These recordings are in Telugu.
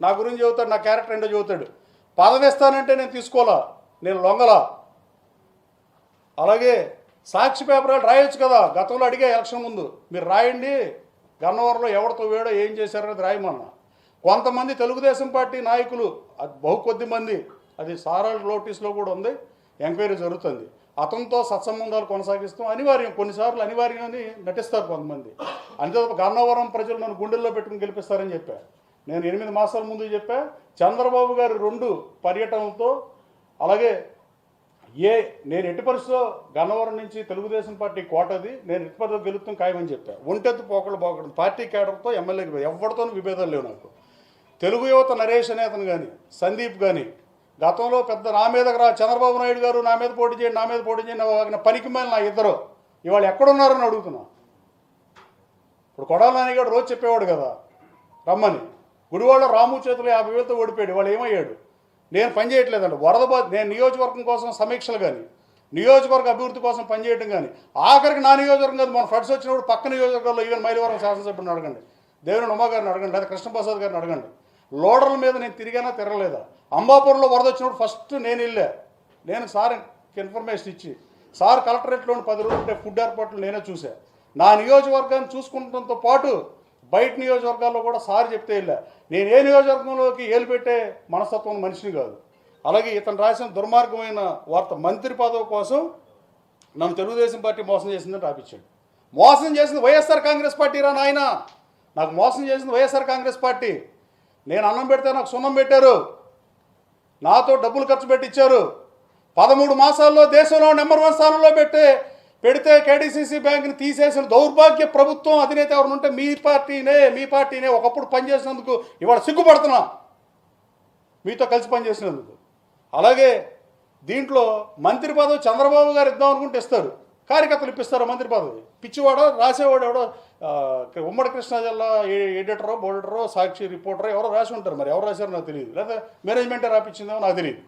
నా గురించి చదువుతాడు నా క్యారెక్టర్ ఏంటో చదువుతాడు. పదవిస్తానంటే నేను తీసుకోవాలా? నేను లొంగలా? అలాగే సాక్షి పేపర్ రాయొచ్చు కదా. గతంలో అడిగే ఎలక్షన్ ముందు. మీరు రాయండి గన్నవరంలో ఎవరితో వేడో ఏం చేశారనేది రాయమన్నా. కొంతమంది తెలుగుదేశం పార్టీ నాయకులు అది బహు కొద్ది మంది అది సారాల్ నోటీస్లో కూడా ఉంది ఎంక్వైరీ జరుగుతుంది. అతనితో సత్సంబంధాలు కొనసాగిస్తాం. అనివార్యం కొన్నిసార్లు అనివార్యమని నటిస్తారు కొంతమంది. అంతే గన్నవరం ప్రజలు నన్ను గుండెల్లో పెట్టుకుని గెలిపిస్తారని చెప్పారు నేను ఎనిమిది మాసాల ముందు చెప్పా చంద్రబాబు గారి రెండు పర్యటనలతో అలాగే ఏ నేను ఎట్టి పరిస్థితిలో గన్నవరం నుంచి తెలుగుదేశం పార్టీ కోటది నేను ఎట్టి పరిస్థితిలో గెలుపుతాం ఖాయమని చెప్పా. ఒంటెత్తు పోకలు పోకడం పార్టీ కేడర్తో ఎమ్మెల్యేకి ఎవరితోనూ విభేదాలు లేవు నాకు. తెలుగు యువత నరేష్ అనేతను కానీ సందీప్ కానీ గతంలో పెద్ద నా మీదకి రా చంద్రబాబు నాయుడు గారు నా మీద పోటీ చేయండి నా మీద పోటీ చేయండి పనికి మేలు నా ఇద్దరు. ఇవాళ ఎక్కడున్నారని అడుగుతున్నా. ఇప్పుడు కొడాలని గారు రోజు చెప్పేవాడు కదా రమ్మని. గుడివాడ రాము చేతులు యాభై వేలతో ఓడిపోయాడు. వాళ్ళు ఏమయ్యాడు? నేను పని చేయట్లేదండి వరద నేను నియోజకవర్గం కోసం సమీక్షలు కానీ నియోజకవర్గ అభివృద్ధి కోసం పనిచేయడం కానీ ఆఖరికి నా నియోజకవర్గం కాదు మన ఫ్రెండ్స్ వచ్చినప్పుడు పక్క నియోజకవర్గంలో ఈవెన్ మైలవరం శాసనసభ్యుని అడగండి దేవుని ఉమా గారిని అడగండి లేదా కృష్ణప్రసాద్ గారిని అడగండి. లోడర్ల మీద నేను తిరిగానా తిరగలేదా? అంబాపురంలో వరద వచ్చినప్పుడు ఫస్ట్ నేను వెళ్ళా. నేను సార్ ఇన్ఫర్మేషన్ ఇచ్చి సార్ కలెక్టరేట్లోని పది రోజులు ఉంటే ఫుడ్ ఏర్పాట్లు నేనే చూశాను నా నియోజకవర్గాన్ని చూసుకుంటంతో పాటు బయట నియోజకవర్గాల్లో కూడా సార్ చెప్తే వెళ్ళా నేను ఏ నియోజకవర్గంలోకి ఏలు పెట్టే మనస్తత్వం మనిషిని కాదు. అలాగే ఇతను రాసిన దుర్మార్గమైన వార్త మంత్రి పదవి కోసం నన్ను తెలుగుదేశం పార్టీ మోసం చేసిందని రాపించాడు. మోసం చేసింది వైఎస్ఆర్ కాంగ్రెస్ పార్టీ రా నాయన. నాకు మోసం చేసింది వైఎస్ఆర్ కాంగ్రెస్ పార్టీ. నేను అన్నం పెడితే నాకు సున్నం పెట్టారు. నాతో డబ్బులు ఖర్చు పెట్టించారు పదమూడు మాసాల్లో దేశంలో నెంబర్ వన్ స్థానంలో పెట్టే పెడితే కేడీసీసీ బ్యాంక్ని తీసేసిన దౌర్భాగ్య ప్రభుత్వం అధినేత ఎవరు ఉంటే మీ పార్టీనే మీ పార్టీనే ఒకప్పుడు పనిచేసినందుకు ఇవాళ సిగ్గుపడుతున్నా. మీతో కలిసి పనిచేసినందుకు. అలాగే దీంట్లో మంత్రి పదవి చంద్రబాబు గారు ఇద్దాం అనుకుంటే ఇస్తారు. కార్యకర్తలు ఇప్పిస్తారు మంత్రి పదవి? పిచ్చివాడో రాసేవాడు ఎవడో ఉమ్మడి కృష్ణా జిల్లా ఏ- ఎడిటరో బోల్డరో సాక్షి రిపోర్టరో ఎవరో రాసి ఉంటారు మరి. ఎవరు రాశారో నాకు తెలియదు. లేదా మేనేజ్మెంటే రాపించిందో నాకు తెలియదు.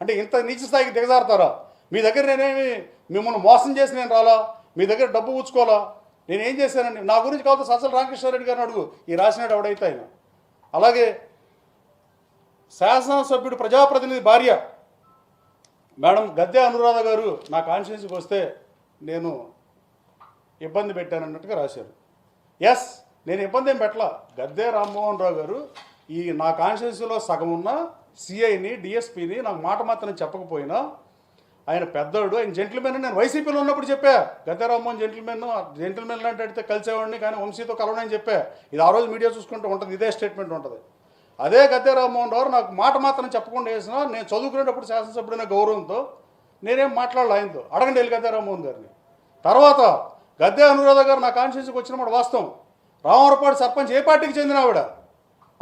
అంటే ఇంత నీచ స్థాయికి దిగజారుతారా? మీ దగ్గర నేనేమి మిమ్మల్ని మోసం చేసి నేను రాలా? మీ దగ్గర డబ్బు ఉంచుకోవాలా? నేను ఏం చేశానండి నా గురించి కావచ్చు సజ్జల రామకృష్ణారెడ్డి గారిని అడుగు. ఈ రాసినాడు ఎవడైతే ఆయన? అలాగే శాసనసభ్యుడు ప్రజాప్రతినిధి భార్య. మేడం గద్దె అనురాధ గారు నా కాన్స్టిట్యున్సీకి వస్తే నేను ఇబ్బంది పెట్టానన్నట్టుగా రాశారు. ఎస్ నేను ఇబ్బంది ఏం పెట్టలా? గద్దె రామ్మోహన్ రావు గారు ఈ నా కాన్స్టిట్యున్సీలో సగం ఉన్న సిఐని డిఎస్పీని నాకు మాట మాత్రం చెప్పకపోయినా ఆయన పెద్దోడు ఆయన జెంటిల్మెన్ నేను వైసీపీలో ఉన్నప్పుడు చెప్పా. గద్దె జెంటిల్మెన్ జెంటిల్మెన్ లాంటి అడిగితే కలిసేవాడిని కానీ వంశీతో కలవడని చెప్పా. ఇది ఆ రోజు మీడియా చూసుకుంటూ ఉంటుంది ఇదే స్టేట్మెంట్ ఉంటుంది. అదే గద్దె రామ్మోహన్ రావు నాకు మాట మాత్రం చెప్పకుండా వేసిన నేను చదువుకునేటప్పుడు శాసనసభ్యుడైన గౌరవంతో నేనేం మాట్లాడాలి ఆయనతో. అడగండి వెళ్ళి గద్దె రామ్మోహన్ గారిని. తర్వాత గద్దె అనురాధ గారు నా కాన్స్టిట్యూన్సీకి వచ్చినప్పుడు వాస్తవం. రామవరపాడు సర్పంచ్ ఏ పార్టీకి చెందిన ఆవిడ?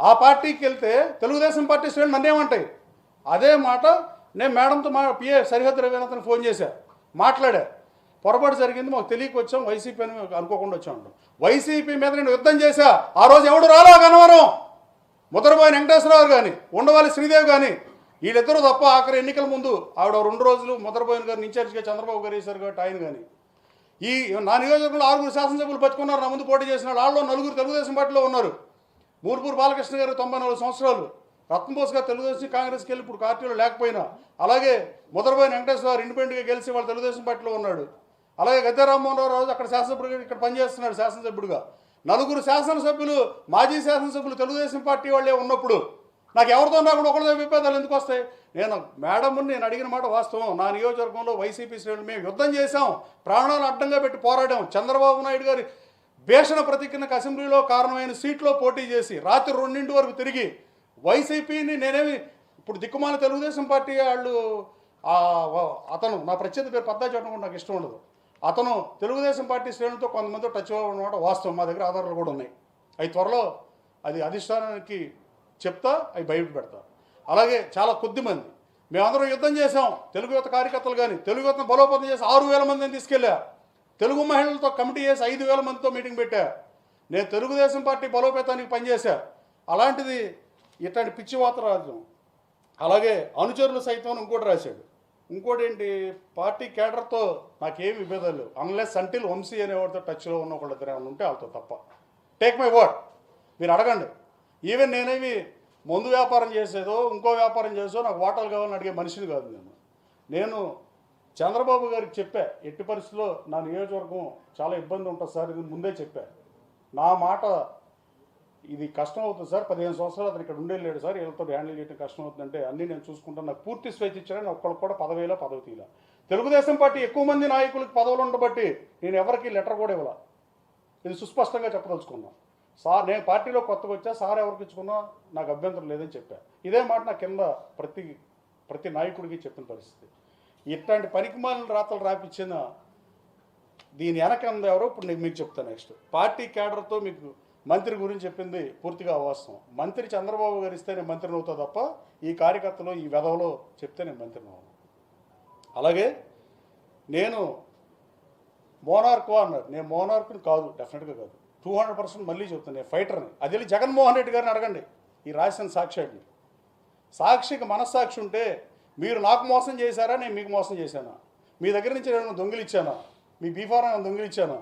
ఆ పార్టీకి వెళ్తే తెలుగుదేశం పార్టీ శ్రేణులు నన్నేమంటాయి? అదే మాట నేను మేడంతో మా పిఏ సరిహద్దు రవీనాథన్ ఫోన్ చేశా. మాట్లాడా. పొరపాటు జరిగింది మాకు తెలియక వచ్చాం. వైసీపీ అని అనుకోకుండా వచ్చాం వైసీపీ మీద నేను యుద్ధం చేశా. ఆ రోజు ఎవడు రాలా కనవరం ముద్రపోయిన వెంకటేశ్వరరావు కానీ ఉండవాలి శ్రీదేవి కానీ వీళ్ళిద్దరూ తప్ప ఆఖరి ఎన్నికల ముందు ఆవిడ రెండు రోజులు ముద్రపోయిన గారిని ఇన్ఛార్జిగా చంద్రబాబు గారు వేశారు కాబట్టి ఆయన కానీ ఈ నా నియోజకవర్గంలో ఆరుగురు శాసనసభ్యులు పట్టుకున్నారు నా ముందు పోటీ చేసిన వాళ్ళు నలుగురు తెలుగుదేశం పార్టీలో ఉన్నారు. మూర్పూర్ బాలకృష్ణ గారు తొంభై నాలుగు సంవత్సరాలు. రత్నబోస్ గారు తెలుగుదేశం కాంగ్రెస్కి వెళ్ళి ఇప్పుడు పార్టీలో లేకపోయినా అలాగే ముద్రపోయిన వెంకటేశ్వర గారు ఇండిపెండెంట్గా గెలిచి వాళ్ళు తెలుగుదేశం పార్టీలో ఉన్నాడు. అలాగే గద్దె రామ్మోహన్ రావు రాజు అక్కడ శాసనసభ్యుడు ఇక్కడ పనిచేస్తున్నాడు శాసనసభ్యుడిగా. నలుగురు శాసనసభ్యులు మాజీ శాసనసభ్యులు తెలుగుదేశం పార్టీ వాళ్ళే ఉన్నప్పుడు నాకు ఎవరితో ఉన్నా కూడా ఒకరితో విభేదాలు ఎందుకు వస్తాయి? నేను మేడంని నేను అడిగిన మాట వాస్తవం. నా నియోజకవర్గంలో వైసీపీ శ్రేణులు మేము యుద్ధం చేశాం. ప్రాణాలు అడ్డంగా పెట్టి పోరాడాం. చంద్రబాబు నాయుడు గారి భీషణ ప్రతిజ్ఞకు అసెంబ్లీలో కారణమైన సీట్లో పోటీ చేసి రాత్రి రెండింటి వరకు తిరిగి వైసీపీని నేనేమి ఇప్పుడు దిక్కుమాల తెలుగుదేశం పార్టీ వాళ్ళు అతను నా ప్రత్యేక పేరు పద్దా చెప్పడం నాకు ఇష్టం ఉండదు. అతను తెలుగుదేశం పార్టీ శ్రేణులతో కొంతమంది టచ్ అవ్వడం వాస్తవం. మా దగ్గర ఆధారాలు కూడా ఉన్నాయి. అవి త్వరలో అది అధిష్టానానికి చెప్తా అవి బయట పెడతా. అలాగే చాలా కొద్ది మంది. మేమందరం యుద్ధం చేసాం తెలుగు యువత కార్యకర్తలు కానీ తెలుగు యువతను బలోపేతం చేసి ఆరు వేల మందిని తీసుకెళ్ళా. తెలుగు మహిళలతో కమిటీ చేసి ఐదు వేల మందితో మీటింగ్ పెట్టా. నేను తెలుగుదేశం పార్టీ బలోపేతానికి పనిచేశా. అలాంటిది ఇట్లాంటి పిచ్చి రాజు అలాగే అనుచరులు సైతం అని ఇంకోటి రాశాడు. ఇంకోటి ఏంటి పార్టీ కేడర్తో నాకేం విభేదాలు లేవు. అన్లెస్ అంటిల్ వంశీ అనేవాడితో టచ్లో ఉన్న ఒకళ్ళిద్దరు ఏమైనా ఉంటే వాళ్ళతో తప్ప. టేక్ మై వర్డ్ మీరు అడగండి. ఈవెన్ నేనేమి మందు వ్యాపారం చేసేదో ఇంకో వ్యాపారం చేసేదో నాకు వాటాలు కావాలని అడిగే మనిషిని కాదు నేను. నేను చంద్రబాబు గారికి చెప్పా. ఎట్టి పరిస్థితుల్లో నా నియోజకవర్గం చాలా ఇబ్బంది ఉంటుంది సార్ ఇది ముందే చెప్పా. నా మాట ఇది కష్టం అవుతుంది సార్. పదిహేను సంవత్సరాలు అతను ఇక్కడ ఉండేలేడు సార్. వీళ్ళతో హ్యాండిల్ చేయడం కష్టం అవుతుందంటే అన్నీ నేను చూసుకుంటాను. నాకు పూర్తి స్వేచ్ఛ ఇచ్చారని ఒక్కరికి కూడా పదవిలో పదవి తీయాల. తెలుగుదేశం పార్టీ ఎక్కువ మంది నాయకులకు పదవులు ఉండబట్టి నేను ఎవరికి లెటర్ కూడా ఇవ్వాల. ఇది సుస్పష్టంగా చెప్పదలుచుకున్నాను సార్ నేను పార్టీలో కొత్తగా వచ్చా సార్ ఎవరికి ఇచ్చుకున్నా నాకు అభ్యంతరం లేదని చెప్పా. ఇదే మాట నా కింద ప్రతి ప్రతి నాయకుడికి చెప్పిన పరిస్థితి. ఇట్లాంటి పనికిమాలిన రాతలు రాపిచ్చిన దీని వెనకంద ఎవరో ఇప్పుడు నేను మీకు చెప్తాను నెక్స్ట్ పార్టీ క్యాడర్తో మీకు మంత్రి గురించి చెప్పింది పూర్తిగా అవాస్తవం. మంత్రి చంద్రబాబు గారు ఇస్తే నేను మంత్రిని అవుతా తప్ప ఈ కార్యకర్తలు ఈ వెధవలో చెప్తే నేను మంత్రిని అవును అలాగే నేను మోనార్కు అన్నారు నేను మోనార్కుని కాదు డెఫినెట్గా కాదు. టూ హండ్రెడ్ పర్సెంట్ మళ్ళీ చెప్తాను నేను ఫైటర్ని. అది వెళ్ళి జగన్మోహన్ రెడ్డి గారిని అడగండి ఈ రాసిన సాక్షిని సాక్షికి మనస్సాక్షి ఉంటే మీరు నాకు మోసం చేశారా నేను మీకు మోసం చేశానా? మీ దగ్గర నుంచి నేను దొంగిలిచ్చానా? మీ బీఫారం దొంగిలిచ్చానా?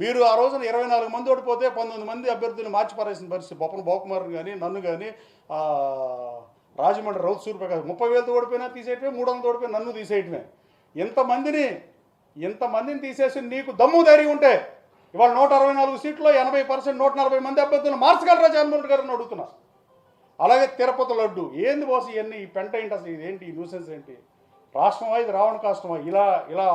మీరు ఆ రోజున ఇరవై నాలుగు మంది ఓడిపోతే పంతొమ్మిది మంది అభ్యర్థులు మార్చిపారేసిన పరిస్థితి. బొప్పన బాకుమార్ని కానీ నన్ను కానీ రాజమండ్రి రౌత్ సూర్యప్రకాశ్ ముప్పై వేలతో ఓడిపోయినా తీసేయటమే మూడు వందలు ఓడిపోయినా నన్ను తీసేయటమే. ఇంతమందిని ఇంతమందిని తీసేసి నీకు దమ్ము ధైర్యం ఉంటే ఇవాళ నూట అరవై నాలుగు సీట్లో ఎనభై పర్సెంట్ నూట నలభై మంది అభ్యర్థులు మార్చగలరా జగన్మోహన్ రెడ్డి గారిని అడుగుతున్నా. అలాగే తిరుపతి లడ్డు ఏంది బాస్ ఇవన్నీ ఈ పెంట ఏంటి అసలు ఇది ఏంటి ఈ న్యూసెన్స్ ఏంటి? రాష్ట్రమా ఇది రావణ కాష్టమా ఇలా ఇలా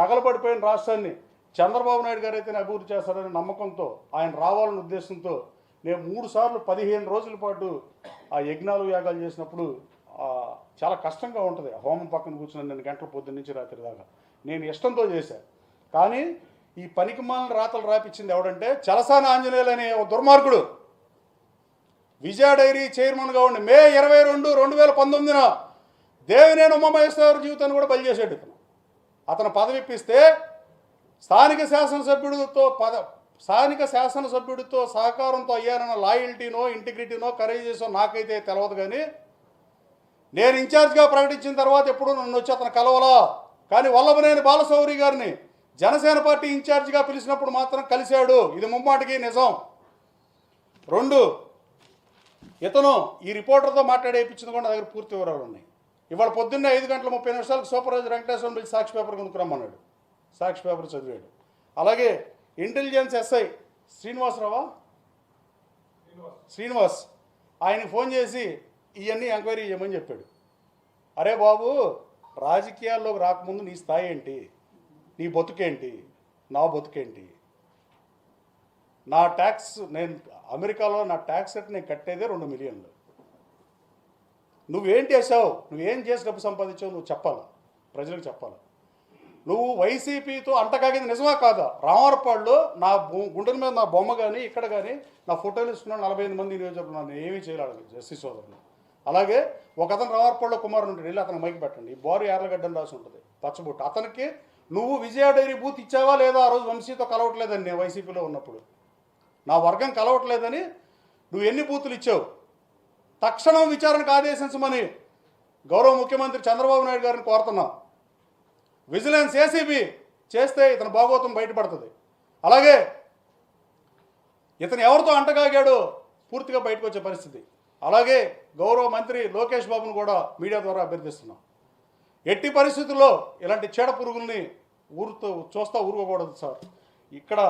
తగలబడిపోయిన రాష్ట్రాన్ని చంద్రబాబు నాయుడు గారు అయితే అభివృద్ధి చేస్తారనే నమ్మకంతో ఆయన రావాలనే ఉద్దేశంతో నేను మూడు సార్లు పదిహేను రోజుల పాటు ఆ యజ్ఞాలు యాగాలు చేసినప్పుడు చాలా కష్టంగా ఉంటుంది. హోమం పక్కన కూర్చుని నేను గంటల పొద్దున్న నుంచి రాత్రి దాకా. నేను ఇష్టంతో చేశాను కానీ ఈ పనికిమాలిన రాతలు రాపిచ్చింది ఎవడంటే చలసాన ఆంజనేయులు అనే ఒక దుర్మార్గుడు. విజయ డైరీ చైర్మన్గా ఉండి మే ఇరవై రెండు రెండు వేల పంతొమ్మిదిన దేవినేని ఉమామహేశ్వర జీవితాన్ని కూడా బలి చేసాడు ఇతను. అతను పదవి ఇప్పిస్తే స్థానిక శాసనసభ్యుడితో పద స్థానిక శాసనసభ్యుడితో సహకారంతో అయ్యారన్న లాయల్టీనో ఇంటిగ్రిటీనో కరేజెసో నాకైతే తెలియదు కానీ నేను ఇన్ఛార్జ్గా ప్రకటించిన తర్వాత ఎప్పుడు నన్ను వచ్చి అతను కలవలా. కానీ వల్లభనేని బాలశౌరి గారిని జనసేన పార్టీ ఇన్ఛార్జిగా పిలిచినప్పుడు మాత్రం కలిశాడు. ఇది ముమ్మాటికి నిజం. రెండు ఇతను ఈ రిపోర్టర్తో మాట్లాడేపించింది కూడా నా దగ్గర పూర్తి వివరాలు ఉన్నాయి. ఇవాళ పొద్దున్నే ఐదు గంటల ముప్పై నిమిషాలకు సూపర్వైజర్ వెంకటేశ్వరం పిలిచి సాక్షి పేపర్ కొనుక్కురమ్మన్నాడు. సాక్షి పేపర్ చదివాడు. అలాగే ఇంటెలిజెన్స్ ఎస్ఐ శ్రీనివాసరావా? శ్రీనివాస్. ఆయన ఫోన్ చేసి ఇవన్నీ ఎంక్వైరీ చేయమని చెప్పాడు. అరే బాబు రాజకీయాల్లోకి రాకముందు నీ స్థాయి ఏంటి? నీ బతుకేంటి? నా బతుకేంటి? నా ట్యాక్స్ నేను అమెరికాలో నా ట్యాక్స్ రేట్ నేను కట్టేదే రెండు మిలియన్లు. నువ్వేం చేసావు నువ్వేం చేసి డబ్బు సంపాదించావు? నువ్వు చెప్పాలి? ప్రజలకు చెప్పాలి? నువ్వు వైసీపీతో అంటకాగింది నిజమా కాదా? రామవరపాడులో నా బొ- గుండెల మీద నా బొమ్మ కానీ ఇక్కడ కానీ నా ఫోటోలు ఇస్తున్న నలభై ఐదు మంది నియోజకవర్గం నన్ను ఏమీ చేయలేదు జస్టిస్ సోదరులు. అలాగే ఒక అతను రామవరపాడులో కుమారుడు ఉంటాడు వెళ్ళి అతను మైకి పెట్టండి. ఈ బోరు యార్లగడ్డని రాసి ఉంటుంది పచ్చబుట్టు. అతనికి నువ్వు విజయ డైరీ బూత్ ఇచ్చావా లేదా ఆ రోజు వంశీతో కలవట్లేదని నేను వైసీపీలో ఉన్నప్పుడు. నా వర్గం కలవట్లేదని నువ్వు ఎన్ని బూతులు ఇచ్చావు? తక్షణం విచారణకు ఆదేశించమని గౌరవ ముఖ్యమంత్రి చంద్రబాబు నాయుడు గారిని కోరుతున్నా. విజిలెన్స్ ఏసీబీ చేస్తే ఇతని భాగోతం బయటపడుతుంది. అలాగే ఇతను ఎవరితో అంటగాగాడో పూర్తిగా బయటకు వచ్చే పరిస్థితి. అలాగే గౌరవ మంత్రి లోకేష్ బాబును కూడా మీడియా ద్వారా అభ్యర్థిస్తున్నాం. ఎట్టి పరిస్థితుల్లో ఇలాంటి చీడ పురుగుల్ని ఊరుతో చూస్తా ఊరుకోకూడదు సార్. ఇక్కడ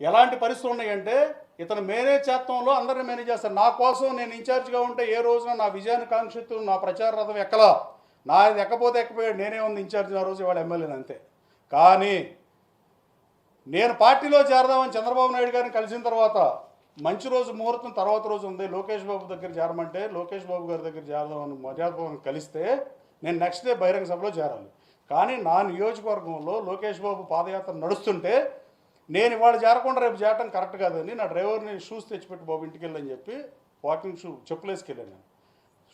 ఎలాంటి పరిస్థితులు ఉన్నాయంటే ఇతను మేనేజ్ చేత్తంలో అందరిని మేనేజ్ చేస్తారు. నా కోసం నేను ఇన్ఛార్జ్గా ఉంటే ఏ రోజున నా విజయాన్ని కాంక్షిస్తూ నా ప్రచార రథం ఎక్కలా? నా ఎక్కపోతే ఎక్కపోయాడు నేనే ఉంది ఇన్ఛార్జ్ ఆ రోజు ఇవాళ ఎమ్మెల్యేని అంతే. కానీ నేను పార్టీలో చేరదామని చంద్రబాబు నాయుడు గారిని కలిసిన తర్వాత మంచి రోజు ముహూర్తం తర్వాత రోజు ఉంది. లోకేష్ బాబు దగ్గర చేరమంటే లోకేష్ బాబు గారి దగ్గర చేరదామని మర్యాదపూర్వకం కలిస్తే నేను నెక్స్ట్ డే బహిరంగ సభలో చేరాలి. కానీ నా నియోజకవర్గంలో లోకేష్ బాబు పాదయాత్ర నడుస్తుంటే నేను ఇవాళ చేరకుండా రేపు చేరటం కరెక్ట్ కాదని నా డ్రైవర్ని షూస్ తెచ్చిపెట్టి బాబు ఇంటికి వెళ్ళని చెప్పి వాకింగ్ షూ చెప్పులేసుకెళ్ళాను నేను.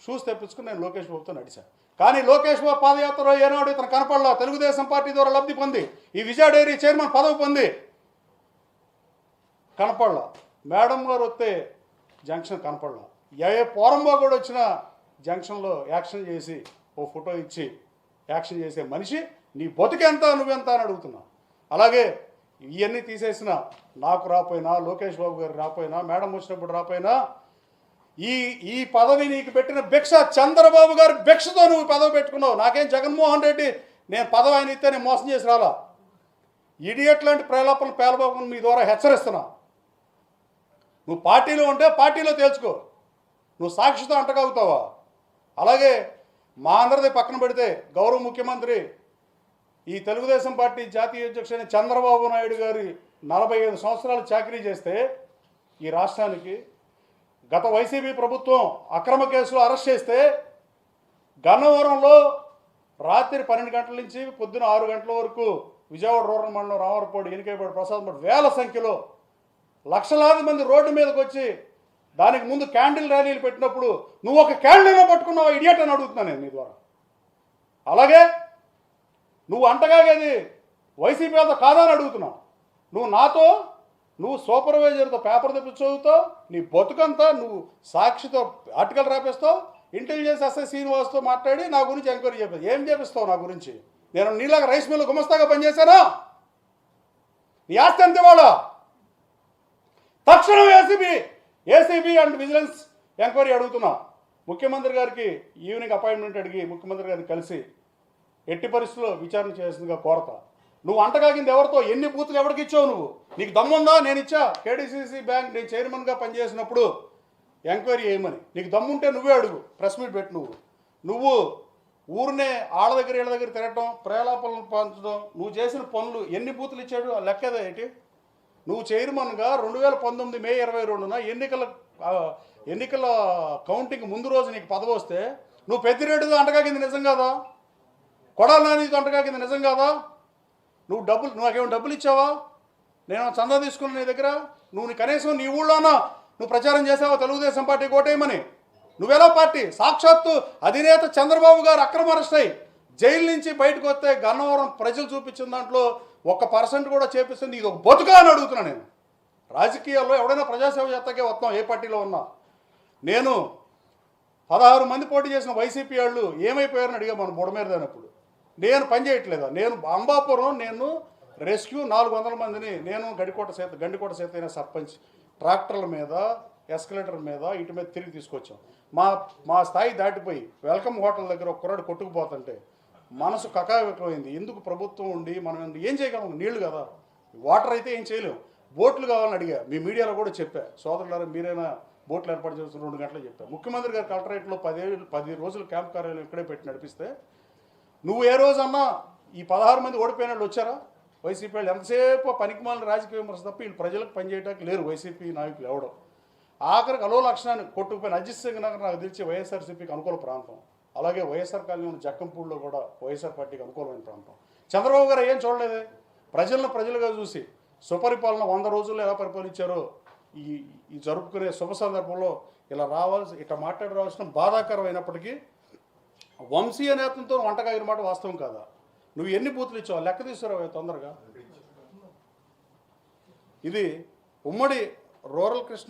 షూస్ తెప్పించుకుని నేను లోకేష్ బాబుతో నడిచాను కానీ లోకేష్ బాబు పాదయాత్రలో ఏనాడు ఇతను కనపడలా. తెలుగుదేశం పార్టీ ద్వారా లబ్ధి పొంది ఈ విజయ డైరీ చైర్మన్ పదవి పొంది కనపడలా. మేడం గారు వస్తే జంక్షన్ కనపడలా. ఏ పోరంబో కూడా వచ్చినా జంక్షన్లో యాక్షన్ చేసి ఓ ఫోటో ఇచ్చి యాక్షన్ చేసే మనిషి నీ బతుకెంత నువ్వెంత అని అడుగుతున్నా. అలాగే ఇవన్నీ తీసేసిన నాకు రాపోయినా లోకేష్ బాబు గారు రాపోయినా మేడం వచ్చినప్పుడు రాపోయినా ఈ ఈ పదవి నీకు పెట్టిన భిక్ష చంద్రబాబు గారి భిక్షతో నువ్వు పదవి పెట్టుకున్నావు. నాకేం జగన్మోహన్ రెడ్డి నేను పదవి ఆయన ఇస్తే నేను మోసం చేసి రాలా? ఇడియట్ లాంటి ప్రలాపనలు పేలబాబుని మీ ద్వారా హెచ్చరిస్తున్నా. నువ్వు పార్టీలో ఉంటే పార్టీలో తేల్చుకో. నువ్వు సాక్షితో అంటగలుగుతావా? అలాగే మా అందరిది పక్కన పెడితే గౌరవ ముఖ్యమంత్రి ఈ తెలుగుదేశం పార్టీ జాతీయ అధ్యక్షుడైన చంద్రబాబు నాయుడు గారి నలభై ఐదు సంవత్సరాలు చాకరీ చేస్తే ఈ రాష్ట్రానికి గత వైసీపీ ప్రభుత్వం అక్రమ కేసులు అరెస్ట్ చేస్తే గన్నవరంలో రాత్రి పన్నెండు గంటల నుంచి పొద్దున ఆరు గంటల వరకు విజయవాడ రూరల్ మండలం రామవరపాడు ఎనికేపాడు ప్రసాద్ మఠ్ వేల సంఖ్యలో లక్షలాది మంది రోడ్డు మీదకి వచ్చి దానికి ముందు క్యాండిల్ ర్యాలీలు పెట్టినప్పుడు నువ్వు ఒక క్యాండిల్ పట్టుకున్నావు ఇడియట్ అని అడుగుతున్నాను నేను నీ ద్వారా. అలాగే నువ్వు అంటగాగేది వైసీపీ అంతా కాదని అడుగుతున్నావు. నువ్వు నాతో నువ్వు సూపర్వైజర్తో పేపర్ తెప్పి చదువుతావు నీ బతుకంతా నువ్వు సాక్షితో ఆర్టికల్ రాపిస్తావు ఇంటెలిజెన్స్ ఎస్ఐ శ్రీనివాస్తో మాట్లాడి నా గురించి ఎంక్వైరీ చేపిస్తావు ఏం చేపిస్తావు నా గురించి? నేను నీలాగా రైస్ మిల్లు గుమస్తాగా పనిచేశానా? నీ ఆస్తి ఎంత ఇవాళ? తక్షణం ACB ACB and vigilance enquiry అడుగుతున్నా. ముఖ్యమంత్రి గారికి ఈవినింగ్ అపాయింట్మెంట్ అడిగి ముఖ్యమంత్రి గారిని కలిసి ఎట్టి పరిస్థితుల్లో విచారణ చేయాల్సిందిగా కోరతా. నువ్వు అంటగాగింది ఎవరితో? ఎన్ని బూతులు ఎవరికి ఇచ్చావు నువ్వు? నీకు దమ్ముందా? నేను ఇచ్చా. కేడీసీసీ బ్యాంక్ నేను చైర్మన్గా పనిచేసినప్పుడు ఎంక్వైరీ చేయమని. నీకు దమ్ముంటే నువ్వే అడుగు. ప్రెస్ మీట్ పెట్టు నువ్వు. నువ్వు ఊరినే ఆళ్ళ దగ్గర వీళ్ళ దగ్గర తిరగటం ప్రేలాపలను పంచడం నువ్వు చేసిన పనులు ఎన్ని బూతులు ఇచ్చాడు? ఆ లెక్కదే ఏంటి? నువ్వు చైర్మన్గా రెండు వేల పంతొమ్మిది మే ఇరవై రెండున ఎన్నికల ఎన్నికల కౌంటింగ్ ముందు రోజు నీకు పదవి వస్తే నువ్వు పెద్దిరెడ్డితో అంటగాకింది నిజం కాదా? కొడాలి నానితో అంటగాకింది నిజం కాదా? నువ్వు డబ్బులు నువ్వు నాకేమో డబ్బులు ఇచ్చావా? నేను చందా తీసుకున్నా నీ దగ్గర? నువ్వు కనీసం నీ ఊళ్ళోనా? నువ్వు ప్రచారం చేసావా తెలుగుదేశం పార్టీ కోటేయమని నువ్వెలా పార్టీ? సాక్షాత్తు అధినేత చంద్రబాబు గారు అక్రమ అరెస్ట్ అయ్యి జైలు నుంచి బయటకు వస్తే గన్నవరం ప్రజలు చూపించిన దాంట్లో ఒక్క పర్సెంట్ కూడా చేపిస్తుంది. ఇది ఒక బతుకా అని అడుగుతున్నా నేను. రాజకీయాల్లో ఎవడైనా ప్రజాసేవ చేస్తాకే వస్తాం ఏ పార్టీలో ఉన్నా. నేను పదహారు మంది పోటీ చేసిన వైసీపీ వాళ్ళు ఏమైపోయారని అడిగా మనం బుడమేరదైనప్పుడు. నేను పని చేయట్లేదు. నేను అంబాపురం నేను రెస్క్యూ నాలుగు వందల మందిని నేను గడికోట సేత గండికోట సేత అయిన సర్పంచ్ ట్రాక్టర్ల మీద ఎస్కలేటర్ మీద ఇటు మీద తిరిగి తీసుకొచ్చాం. మా మా స్థాయి దాటిపోయి వెల్కమ్ హోటల్ దగ్గర ఒక కుర్రాడు కొట్టుకుపోతుంటే మనసు కకావికమైంది. ఎందుకు ప్రభుత్వం ఉండి మనం ఏం చేయగలం? నీళ్ళు కదా. వాటర్ అయితే ఏం చేయలేము బోట్లు కావాలని అడిగా. మీ మీడియాలో కూడా చెప్పా. సోదరులారా మీరైనా బోట్లు ఏర్పాటు చేస్తున్న రెండు గంటలు చెప్పా. ముఖ్యమంత్రి గారు కలెక్టరేట్లో పదిహేను పది రోజులు క్యాంప్ కార్యాలయం ఇక్కడే పెట్టి నడిపిస్తే నువ్వు ఏ రోజన్నా ఈ పదహారు మంది ఓడిపోయిన వాళ్ళు వచ్చారా? వైసీపీ వాళ్ళు ఎంతసేపు పనికిమాలిన రాజకీయ విమర్శ తప్ప వీళ్ళు ప్రజలకు పనిచేయడానికి లేరు వైసీపీ నాయకులు ఎవడం. ఆఖరికి అలో లక్షణాన్ని కొట్టుకుపోయిన అజిత్ సింగ్ నగర్ నాకు తెలిసి వైఎస్ఆర్సీపీకి అనుకూల ప్రాంతం. అలాగే వైఎస్ఆర్ కాలనీ ఉన్న జక్కంపూడిలో కూడా వైఎస్ఆర్ పార్టీకి అనుకూలమైన ప్రాంతం. చంద్రబాబు గారు ఏం చూడలేదు? ప్రజలను ప్రజలుగా చూసి సుపరిపాలన వంద రోజుల్లో ఎలా పరిపాలించారో ఈ ఈ జరుపుకునే శుభ సందర్భంలో ఇలా రావాల్సి ఇట్లా మాట్లాడి రావాల్సిన బాధాకరమైనప్పటికీ వంశీయ నేతంతో వంటకాగిన మాట వాస్తవం కాదా? నువ్వు ఎన్ని బూతులు ఇచ్చావు లెక్క తీసుకురావు తొందరగా? ఇది ఉమ్మడి రూరల్ కృష్ణ